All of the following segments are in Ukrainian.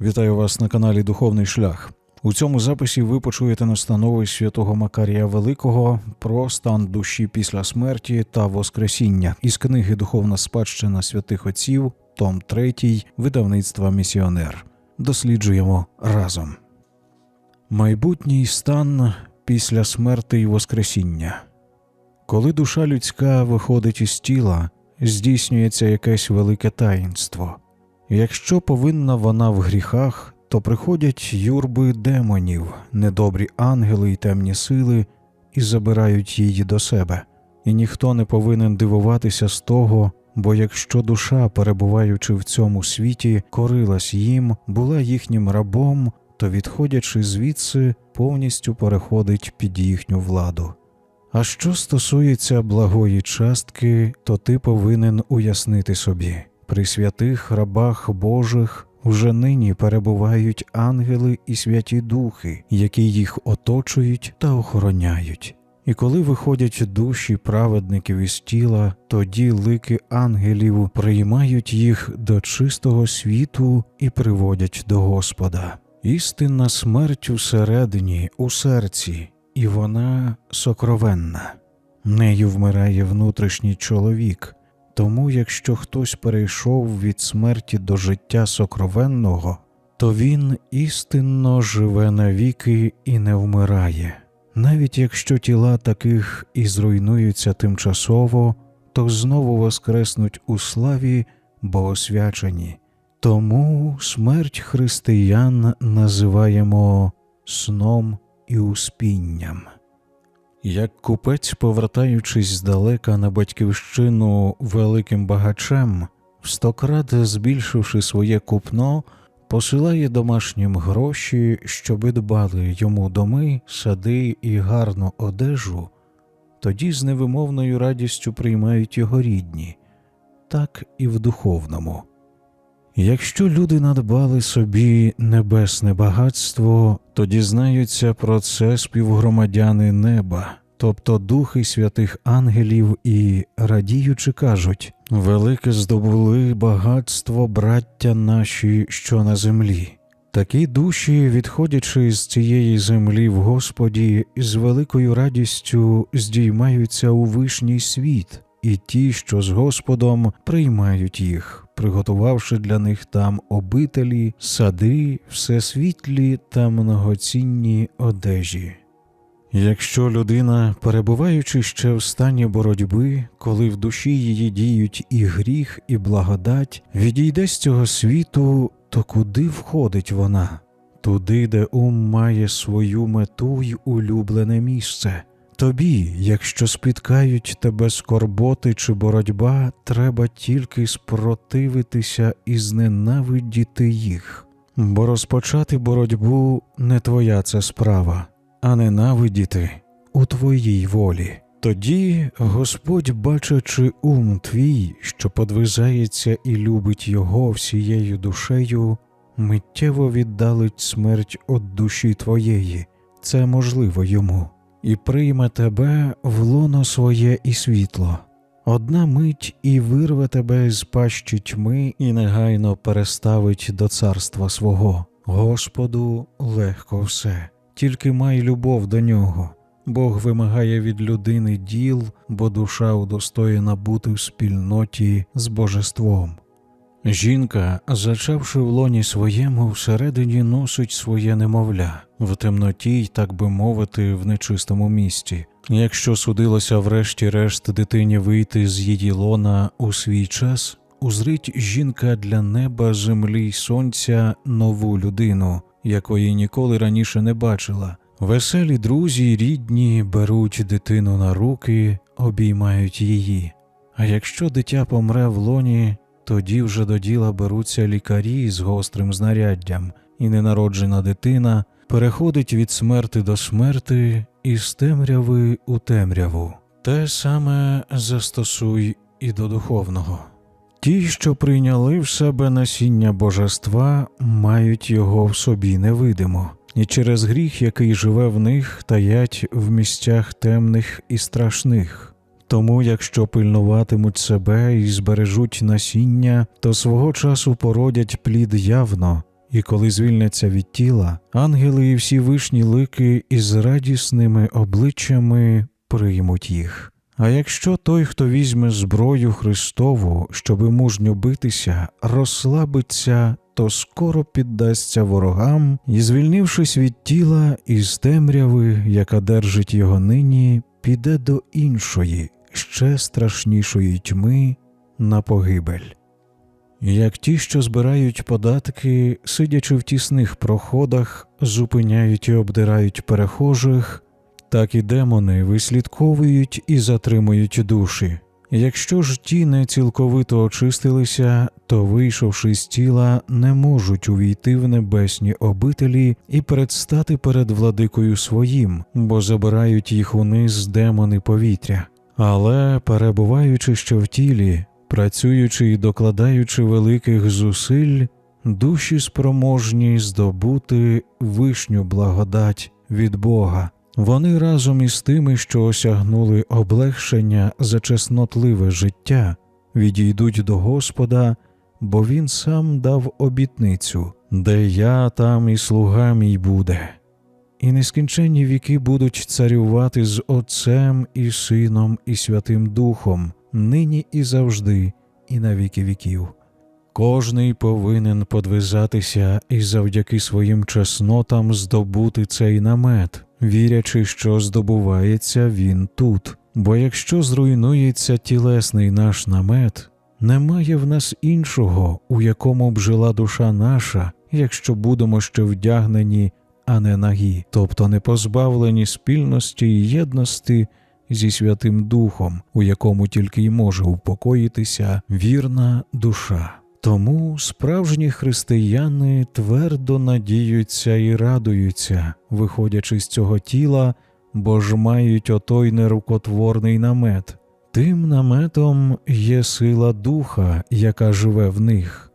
Вітаю вас на каналі Духовний Шлях. У цьому записі ви почуєте настанови святого Макарія Великого про стан душі після смерті та Воскресіння із книги Духовна спадщина святих отців, Том 3, видавництва Місіонер. Досліджуємо разом. Майбутній стан після смерти і Воскресіння. Коли душа людська виходить із тіла, здійснюється якесь велике таїнство. Якщо повинна вона в гріхах, то приходять юрби демонів, недобрі ангели й темні сили і забирають її до себе. І ніхто не повинен дивуватися з того, бо якщо душа, перебуваючи в цьому світі, корилась їм, була їхнім рабом, то, відходячи звідси, повністю переходить під їхню владу. А що стосується благої частки, то ти повинен уяснити собі при святих рабах Божих уже нині перебувають ангели і святі духи, які їх оточують та охороняють. І коли виходять душі праведників із тіла, тоді лики ангелів приймають їх до чистого світу і приводять до Господа. Істинна смерть усередині, у серці, і вона сокровенна. Нею вмирає внутрішній чоловік, тому якщо хтось перейшов від смерті до життя сокровенного, то він істинно живе навіки і не вмирає. Навіть якщо тіла таких і зруйнуються тимчасово, то знову воскреснуть у славі, бо освячені. Тому смерть християн називаємо сном і успінням. Як купець, повертаючись здалека на батьківщину великим багачем, стократ збільшивши своє купно, посилає домашнім гроші, щоби дбали йому доми, сади і гарну одежу, тоді з невимовною радістю приймають його рідні, так і в духовному. Якщо люди надбали собі небесне багатство, то дізнаються про це співгромадяни неба, тобто духи святих ангелів, і радіючи кажуть велике здобули багатство браття наші, що на землі. Такі душі, відходячи з цієї землі в Господі, з великою радістю здіймаються у вишній світ, і ті, що з Господом, приймають їх, приготувавши для них там обителі, сади, всесвітлі та многоцінні одежі. Якщо людина, перебуваючи ще в стані боротьби, коли в душі її діють і гріх, і благодать, відійде з цього світу, то куди входить вона? Туди, де ум має свою мету й улюблене місце. Тобі, якщо спіткають тебе скорботи чи боротьба, треба тільки спротивитися і зненавидіти їх, бо розпочати боротьбу не твоя це справа, а ненавидіти у твоїй волі. Тоді Господь, бачачи ум твій, що подвизається і любить його всією душею, миттєво віддалить смерть від душі твоєї, це можливо йому і прийме тебе в лоно своє і світло. Одна мить і вирве тебе з пащі тьми і негайно переставить до царства свого. Господу легко все, тільки май любов до нього. Бог вимагає від людини діл, бо душа удостоєна бути в спільноті з божеством. Жінка, зачавши в лоні своєму, всередині носить своє немовля в темноті й, так би мовити, в нечистому місті. Якщо судилося врешті-решт дитині вийти з її лона у свій час, узрить жінка для неба, землі й сонця нову людину, якої ніколи раніше не бачила. Веселі друзі й рідні беруть дитину на руки, обіймають її. А якщо дитя помре в лоні, тоді вже до діла беруться лікарі з гострим знаряддям, і ненароджена дитина переходить від смерти до смерти і з темряви у темряву. Те саме застосуй і до духовного. Ті, що прийняли в себе насіння божества, мають його в собі невидимо, і через гріх, який живе в них, таять в місцях темних і страшних. Тому, якщо пильнуватимуть себе і збережуть насіння, то свого часу породять плід явно, і коли звільняться від тіла, ангели і всі вишні лики із радісними обличчями приймуть їх. А якщо той, хто візьме зброю Христову, щоби мужньо битися, розслабиться, то скоро піддасться ворогам і, звільнившись від тіла із темряви, яка держить його нині, піде до іншої, ще страшнішої тьми на погибель. Як ті, що збирають податки, сидячи в тісних проходах, зупиняють і обдирають перехожих, так і демони вислідковують і затримують душі. Якщо ж ті не цілковито очистилися, то, вийшовши з тіла, не можуть увійти в небесні обителі і предстати перед владикою своїм, бо забирають їх униз демони повітря. Але, перебуваючи ще в тілі, працюючи і докладаючи великих зусиль, душі спроможні здобути вишню благодать від Бога. Вони разом із тими, що осягнули облегшення за чеснотливе життя, відійдуть до Господа, бо Він сам дав обітницю, де я, там і слуга мій буде. І нескінченні віки будуть царювати з Отцем і Сином і Святим Духом, нині і завжди, і на віки віків. Кожний повинен подвизатися і завдяки своїм чеснотам здобути цей намет, вірячи, що здобувається він тут. Бо якщо зруйнується тілесний наш намет, немає в нас іншого, у якому б жила душа наша, якщо будемо ще вдягнені, а не нагі, тобто не позбавлені спільності і єдності зі Святим Духом, у якому тільки й може упокоїтися вірна душа. Тому справжні християни твердо надіються і радуються, виходячи з цього тіла, бо ж мають отой нерукотворний намет. Тим наметом є сила духа, яка живе в них.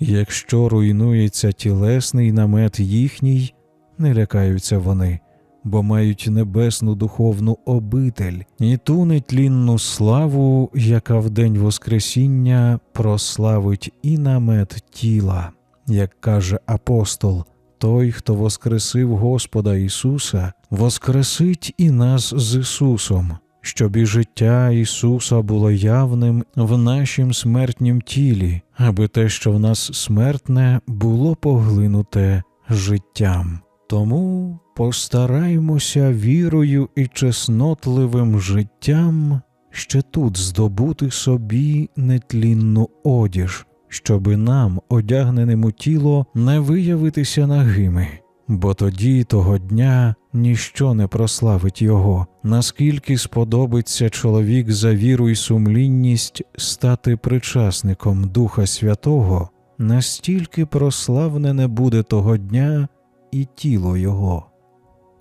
Якщо руйнується тілесний намет їхній, не лякаються вони, бо мають небесну духовну обитель і ту нетлінну славу, яка в день Воскресіння прославить і намет тіла, як каже апостол. Той, хто воскресив Господа Ісуса, воскресить і нас з Ісусом, щоб і життя Ісуса було явним в нашім смертнім тілі, аби те, що в нас смертне, було поглинуте життям. Тому постараймося вірою і чеснотливим життям ще тут здобути собі нетлінну одіж, щоби нам, одягненим у тіло, не виявитися нагими, бо тоді того дня ніщо не прославить його, наскільки сподобиться чоловік за віру і сумлінність стати причасником Духа Святого, настільки прославнене буде того дня і тіло його.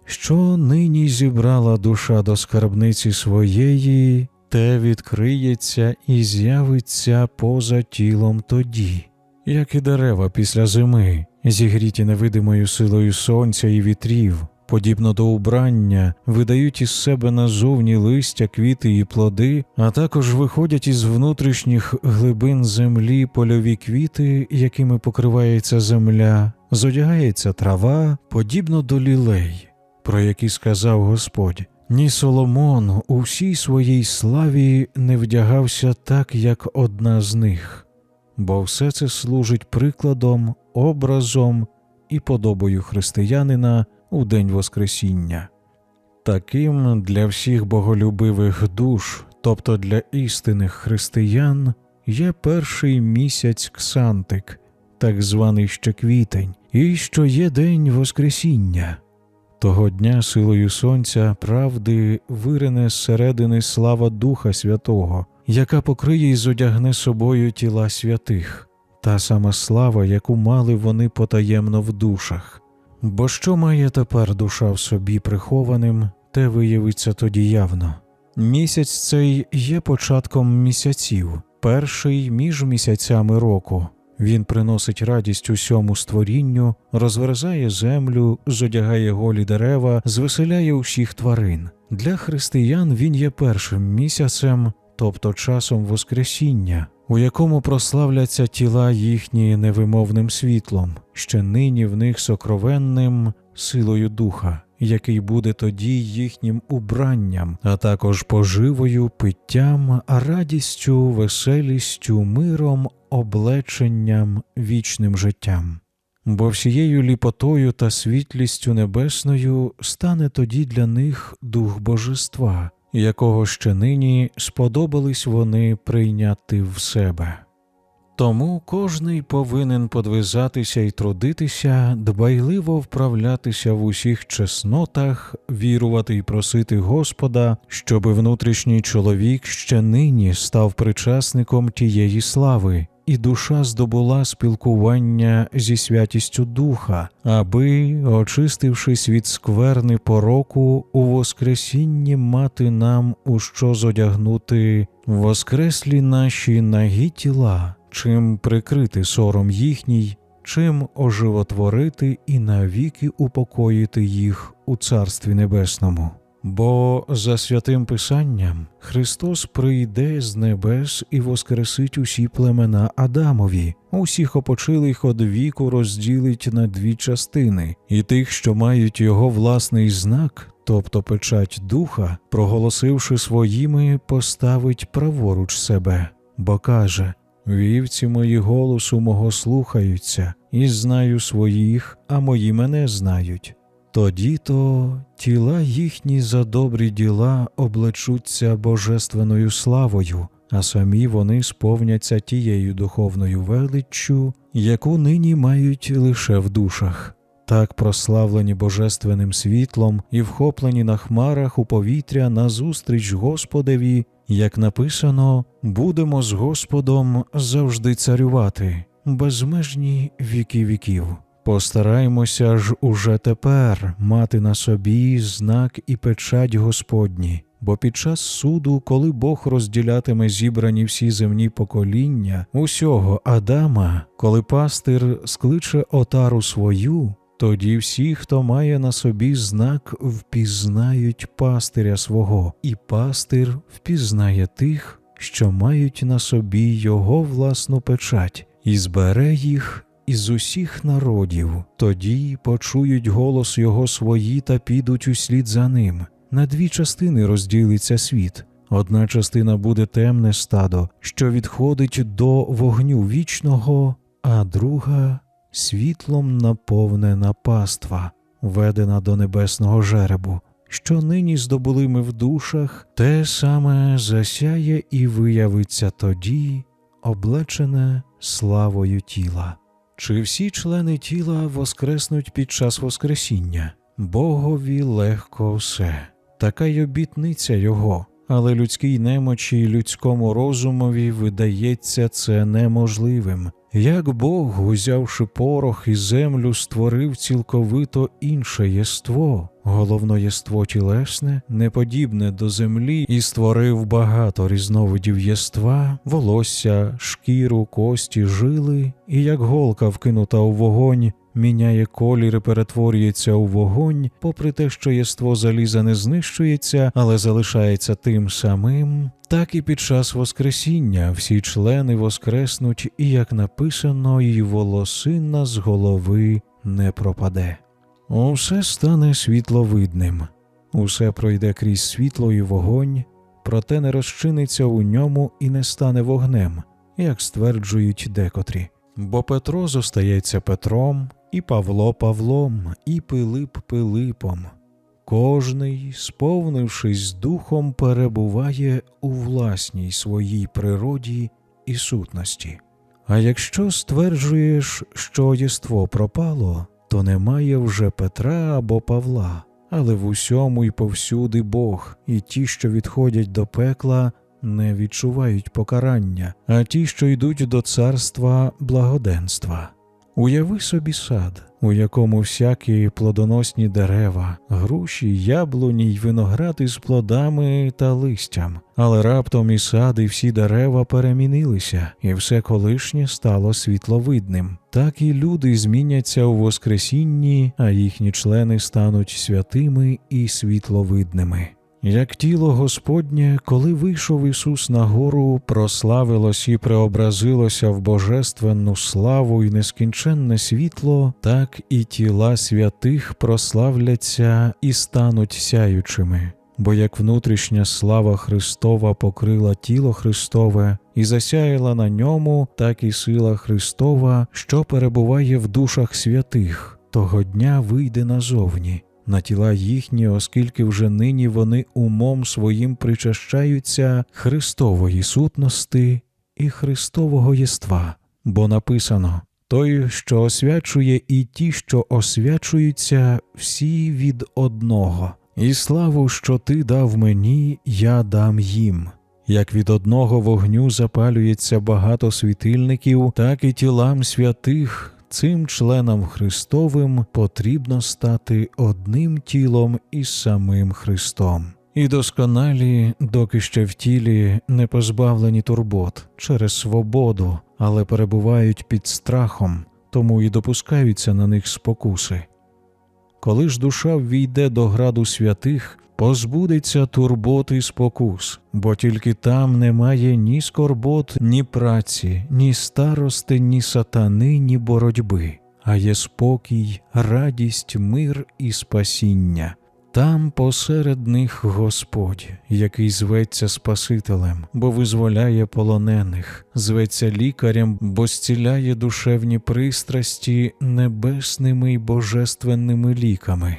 Що нині зібрала душа до скарбниці своєї, те відкриється і з'явиться поза тілом тоді, як і дерева після зими, зігріті невидимою силою сонця і вітрів, подібно до убрання, видають із себе назовні листя, квіти і плоди, а також виходять із внутрішніх глибин землі польові квіти, якими покривається земля, зодягається трава, подібно до лілей, про які сказав Господь. Ні Соломон у всій своїй славі не вдягався так, як одна з них, бо все це служить прикладом, образом і подобою християнина у день Воскресіння. Таким для всіх боголюбивих душ, тобто для істинних християн, є перший місяць Ксантик, так званий ще квітень, і що є день Воскресіння. Того дня силою сонця правди вирине зсередини слава Духа Святого, яка покриє і зодягне собою тіла святих, та сама слава, яку мали вони потаємно в душах. Бо що має тепер душа в собі прихованим, те виявиться тоді явно. Місяць цей є початком місяців, перший між місяцями року. Він приносить радість усьому створінню, розверзає землю, зодягає голі дерева, звеселяє усіх тварин. Для християн він є першим місяцем, тобто часом Воскресіння, у якому прославляться тіла їхні невимовним світлом, ще нині в них сокровенним силою духа, який буде тоді їхнім убранням, а також поживою, питтям, радістю, веселістю, миром, облеченням, вічним життям. Бо всією ліпотою та світлістю небесною стане тоді для них дух божества, якого ще нині сподобались вони прийняти в себе. Тому кожний повинен подвизатися і трудитися, дбайливо вправлятися в усіх чеснотах, вірувати і просити Господа, щоби внутрішній чоловік ще нині став причасником тієї слави, і душа здобула спілкування зі святістю духа, аби, очистившись від скверни пороку, у Воскресінні мати нам у що зодягнути воскреслі наші нагі тіла, чим прикрити сором їхній, чим оживотворити і навіки упокоїти їх у Царстві Небесному. Бо за святим Писанням Христос прийде з небес і воскресить усі племена Адамові, усіх опочилих од віку розділить на дві частини, і тих, що мають його власний знак, тобто печать духа, проголосивши своїми, поставить праворуч себе, бо каже Вівці мої голосу мого слухаються, і знаю своїх, а мої мене знають. Тоді то тіла їхні за добрі діла облечуться божественною славою, а самі вони сповняться тією духовною величчю, яку нині мають лише в душах. Так прославлені божественним світлом і вхоплені на хмарах у повітря назустріч Господеві, як написано, будемо з Господом завжди царювати, безмежні віки віків. Постараймося ж уже тепер мати на собі знак і печать Господні, бо під час суду, коли Бог розділятиме зібрані всі земні покоління, усього Адама, коли пастир скличе отару свою, тоді всі, хто має на собі знак, впізнають пастиря свого, і пастир впізнає тих, що мають на собі його власну печать, і збере їх із усіх народів, тоді почують голос його свої та підуть услід за ним. На дві частини розділиться світ. Одна частина буде темне стадо, що відходить до вогню вічного, а друга світлом наповнена паства, ведена до небесного жеребу. Що нині здобули ми в душах, те саме засяє і виявиться тоді, облечене славою тіла. Чи всі члени тіла воскреснуть під час Воскресіння? Богові легко все, така й обітниця Його, але людській немочі й людському розумові видається це неможливим. Як Бог, узявши порох і землю, створив цілковито інше єство, головно єство тілесне, неподібне до землі, і створив багато різновидів єства, волосся, шкіру, кості, жили, і як голка вкинута у вогонь, міняє колір і перетворюється у вогонь, попри те, що єство заліза не знищується, але залишається тим самим. Так і під час Воскресіння всі члени воскреснуть, і, як написано, і волосина з голови не пропаде. Усе стане світловидним, усе пройде крізь світло і вогонь, проте не розчиниться у ньому і не стане вогнем, як стверджують декотрі. Бо Петро зостається Петром, і Павло Павлом, і Пилип Пилипом. Кожний, сповнившись духом, перебуває у власній своїй природі і сутності. А якщо стверджуєш, що єство пропало, то немає вже Петра або Павла, але в усьому й повсюди Бог, і ті, що відходять до пекла, не відчувають покарання, а ті, що йдуть до царства благоденства. Уяви собі сад, у якому всякі плодоносні дерева, груші, яблуні й виноград із плодами та листям, але раптом і сад, і всі дерева перемінилися, і все колишнє стало світловидним. Так і люди зміняться у Воскресінні, а їхні члени стануть святими і світловидними. Як тіло Господнє, коли вийшов Ісус на гору, прославилось і преобразилося в божественну славу і нескінченне світло, так і тіла святих прославляться і стануть сяючими. Бо як внутрішня слава Христова покрила тіло Христове і засяяла на ньому, так і сила Христова, що перебуває в душах святих, того дня вийде назовні на тіла їхні, оскільки вже нині вони умом своїм причащаються Христової сутності і Христового єства, бо написано той, що освячує, і ті, що освячуються, всі від одного, і славу, що ти дав мені, я дам їм. Як від одного вогню запалюється багато світильників, так і тілам святих цим членам Христовим потрібно стати одним тілом із самим Христом. І досконалі, доки ще в тілі не позбавлені турбот через свободу, але перебувають під страхом, тому і допускаються на них спокуси. Коли ж душа ввійде до граду святих, позбудеться турбот і спокус, бо тільки там немає ні скорбот, ні праці, ні старости, ні сатани, ні боротьби, а є спокій, радість, мир і спасіння. Там посеред них Господь, який зветься Спасителем, бо визволяє полонених, зветься лікарем, бо зціляє душевні пристрасті небесними й божественними ліками.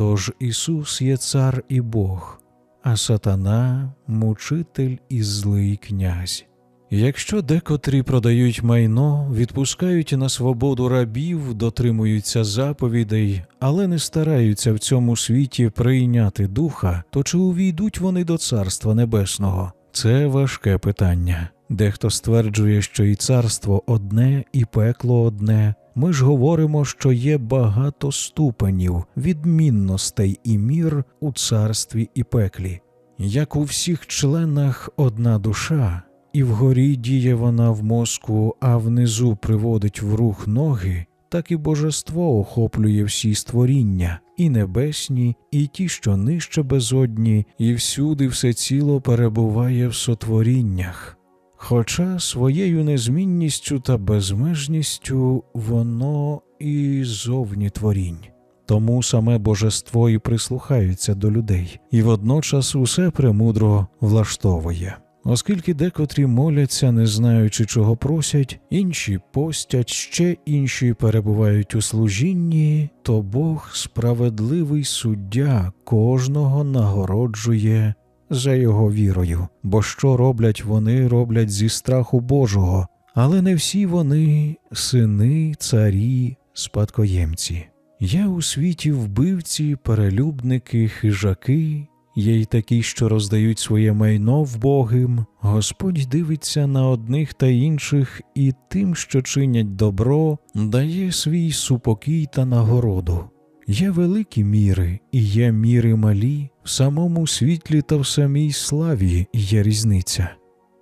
Тож Ісус є цар і Бог, а сатана мучитель і злий князь. Якщо декотрі продають майно, відпускають на свободу рабів, дотримуються заповідей, але не стараються в цьому світі прийняти духа, то чи увійдуть вони до Царства Небесного? Це важке питання. Дехто стверджує, що і царство одне, і пекло одне. Ми ж говоримо, що є багато ступенів, відмінностей і мір у царстві і пеклі. Як у всіх членах одна душа, і вгорі діє вона в мозку, а внизу приводить в рух ноги, так і божество охоплює всі створіння, і небесні, і ті, що нижче безодні, і всюди все ціло перебуває в сотворіннях. Хоча своєю незмінністю та безмежністю воно і зовні творінь. Тому саме божество і прислухається до людей, і водночас усе премудро влаштовує. Оскільки декотрі моляться, не знаючи, чого просять, інші постять, ще інші перебувають у служінні, то Бог, справедливий суддя, кожного нагороджує за його вірою, бо що роблять вони, роблять зі страху Божого, але не всі вони сини, царі, спадкоємці. Є у світі вбивці, перелюбники, хижаки, є й такі, що роздають своє майно вбогим. Господь дивиться на одних та інших і тим, що чинять добро, дає свій супокій та нагороду. Є великі міри, і є міри малі, в самому світлі та в самій славі є різниця.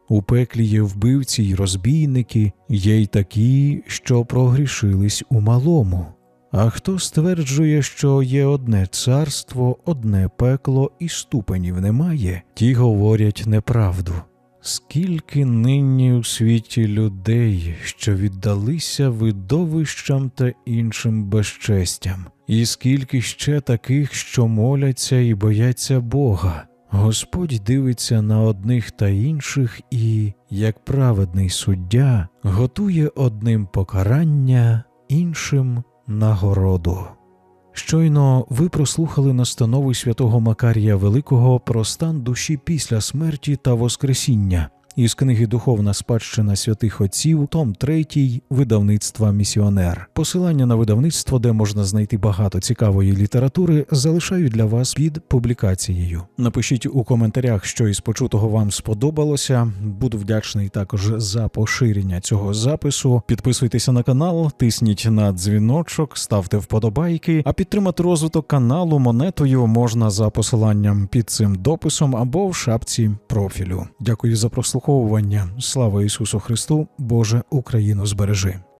У пеклі є вбивці й розбійники, є й такі, що прогрішились у малому. А хто стверджує, що є одне царство, одне пекло і ступенів немає, ті говорять неправду. Скільки нині у світі людей, що віддалися видовищам та іншим безчестям, і скільки ще таких, що моляться і бояться Бога. Господь дивиться на одних та інших і, як праведний суддя, готує одним покарання, іншим нагороду. Щойно ви прослухали настанови святого Макарія Великого про стан душі після смерті та Воскресіння із книги Духовна спадщина святих отців, Том 3, видавництва Місіонер. Посилання на видавництво, де можна знайти багато цікавої літератури, залишаю для вас під публікацією. Напишіть у коментарях, що із почутого вам сподобалося. Буду вдячний також за поширення цього запису. Підписуйтеся на канал, тисніть на дзвіночок, ставте вподобайки. А підтримати розвиток каналу монетою можна за посиланням під цим дописом або в шапці профілю. Дякую за прослуховування. Слава Ісусу Христу! Боже Україну збережи!